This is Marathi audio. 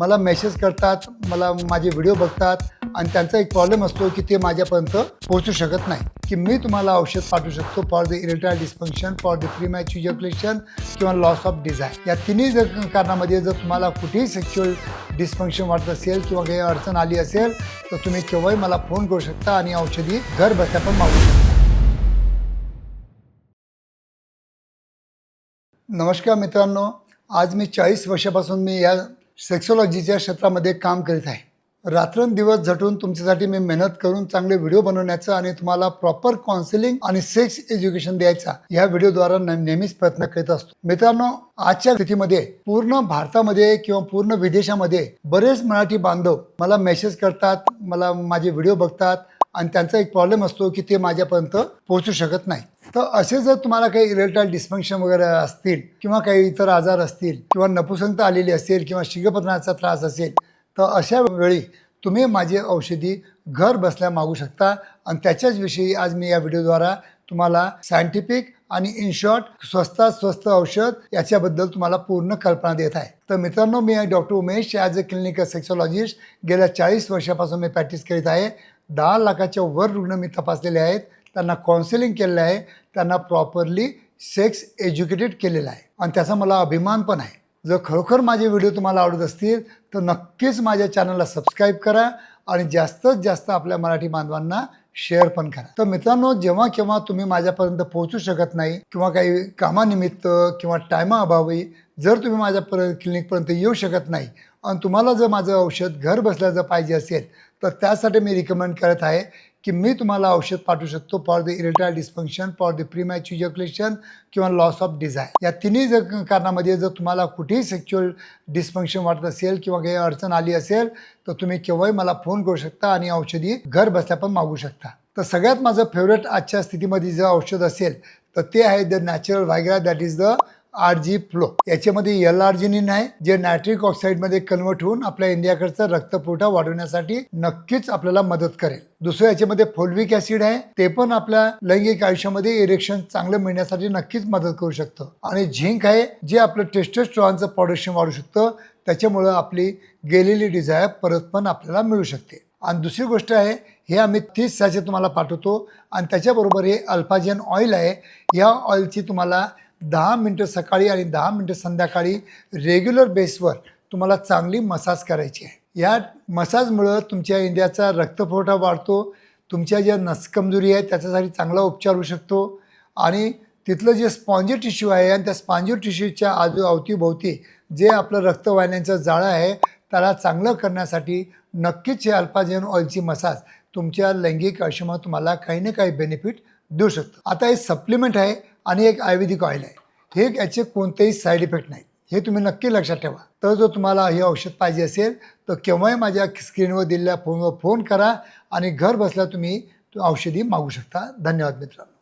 मला मेसेज करतात मला माझे व्हिडिओ बघतात आणि त्यांचा एक प्रॉब्लेम असतो की ते माझ्यापर्यंत पोहोचू शकत नाही. की मी तुम्हाला औषध पाठवू शकतो for the erectile dysfunction for the premature ejaculation किंवा लॉस ऑफ डिझायर या तिन्ही जर कारणामध्ये जर तुम्हाला कुठेही सेक्च्युअल डिस्फंक्शन वाटत असेल किंवा काही अडचण आली असेल तर तुम्ही केव्हाही मला फोन करू शकता आणि औषधी घर बसल्या पण मागू शकता. नमस्कार मित्रांनो आज मी चाळीस वर्षापासून मी या सेक्सॉलॉजीच्या क्षेत्रामध्ये काम करीत आहे. रात्रंदिवस झटून तुमच्यासाठी मी मेहनत करून चांगले व्हिडिओ बनवण्याचा आणि तुम्हाला प्रॉपर काउन्सिलिंग आणि सेक्स एज्युकेशन द्यायचा या व्हिडिओद्वारा न- नेहमीच प्रयत्न करीत असतो. मित्रांनो आजच्या स्थितीमध्ये पूर्ण भारतामध्ये किंवा पूर्ण विदेशामध्ये बरेच मराठी बांधव मला मेसेज करतात मला माझे व्हिडिओ बघतात आणि त्यांचा एक प्रॉब्लेम असतो की ते माझ्यापर्यंत पोहोचू शकत नाही. तर असे जर तुम्हाला काही इरेक्टाईल डिस्फंक्शन वगैरे असतील किंवा काही इतर आजार असतील किंवा नपुसंत आलेली असेल किंवा शिगपतनाचा त्रास असेल तर अशा वेळी तुम्ही माझी औषधी घर बसल्या मागू शकता. आणि त्याच्याच विषयी आज मी या व्हिडिओद्वारा तुम्हाला सायंटिफिक आणि इन शॉर्ट स्वस्तात स्वस्त औषध याच्याबद्दल तुम्हाला पूर्ण कल्पना देत आहे. तर मित्रांनो मी doctor Umesh as a clinical sexologist गेल्या चाळीस वर्षापासून मी प्रॅक्टिस करीत आहे. दहा लाखाच्या वर रुग्ण मी तपासलेले आहेत. त्यांना काउन्सिलिंग केलेलं आहे त्यांना प्रॉपरली सेक्स एज्युकेटेड केलेलं आहे. आणि त्याचा मला अभिमान पण आहे. जर खरोखर माझे व्हिडिओ तुम्हाला आवडत असतील तर नक्कीच माझ्या चॅनलला सबस्क्राईब करा आणि जास्तीत जास्त आपल्या मराठी बांधवांना शेअर पण करा. तर मित्रांनो जेव्हा केव्हा तुम्ही माझ्यापर्यंत पोहोचू शकत नाही किंवा काही कामानिमित्त किंवा टायमाअभावी जर तुम्ही माझ्यापर्यंत क्लिनिकपर्यंत येऊ शकत नाही आणि तुम्हाला जर माझं औषध घर बसल्या जर पाहिजे असेल तर त्यासाठी मी रिकमेंड करत आहे की मी तुम्हाला औषध पाठवू शकतो for the erectile dysfunction for the premature ejaculation किंवा लॉस ऑफ डिझायर या तिन्ही जर कारणामध्ये जर तुम्हाला कुठेही सेक्च्युअल डिस्फंक्शन वाटत असेल किंवा काही अडचण आली असेल तर तुम्ही केव्हाही मला फोन करू शकता आणि औषधी घर बसल्या पण मागू शकता. तर सगळ्यात माझं फेवरेट आजच्या स्थितीमध्ये जर औषध असेल तर ते आहे the natural Viagra that is the R G flow. याच्यामध्ये एल आर्जिनिन आहे जे नायट्रिक ऑक्साईडमध्ये कन्वर्ट होऊन आपल्या इंडियाकडचा रक्तपुरवठा वाढवण्यासाठी नक्कीच आपल्याला मदत करेल. दुसरं याच्यामध्ये फोल्विक ऍसिड आहे ते पण आपल्या लैंगिक आयुष्यामध्ये इरेक्शन चांगलं मिळण्यासाठी नक्कीच मदत करू शकतं. आणि झिंक आहे जे आपलं टेस्टोस्ट्रॉनचं प्रोडक्शन वाढू शकतं त्याच्यामुळं आपली गेलेली डिझायर परत पण आपल्याला मिळू शकते. आणि दुसरी गोष्ट आहे हे आम्ही तीस सॅचे तुम्हाला पाठवतो आणि त्याच्याबरोबर हे अल्फाजेन ऑइल आहे या ऑइलची तुम्हाला दहा मिनटं सकाळी आणि दहा मिनटं संध्याकाळी रेग्युलर बेसवर तुम्हाला चांगली मसाज करायची आहे. या मसाजमुळं तुमच्या इंडियाचा रक्तपुरवठा वाढतो तुमच्या ज्या नसकमजोरी आहे त्याच्यासाठी चांगला उपचार होऊ शकतो आणि तिथलं जे स्पॉन्जी टिश्यू आहे आणि त्या स्पॉन्जी टिश्यूच्या आजू अवतीभोवती जे आपलं रक्तवाहिन्यांचं जाळं आहे त्याला चांगलं करण्यासाठी नक्कीच हे अल्पाजियन ऑइलची मसाज तुमच्या लैंगिक आयुष्यामध्ये तुम्हाला काही ना काही बेनिफिट देऊ शकतं. आता हे सप्लिमेंट आहे आणि एक आयुर्वेदिक ऑइल आहे. हे याचे कोणतेही साईड इफेक्ट नाहीत. हे तुम्ही नक्की लक्षात ठेवा. तर जो तुम्हाला हे औषध पाहिजे असेल तर केव्हाही माझ्या स्क्रीनवर दिलेल्या फोनवर फोन करा आणि घर बसल्या तुम्ही औषधी मागू शकता. धन्यवाद मित्रांनो.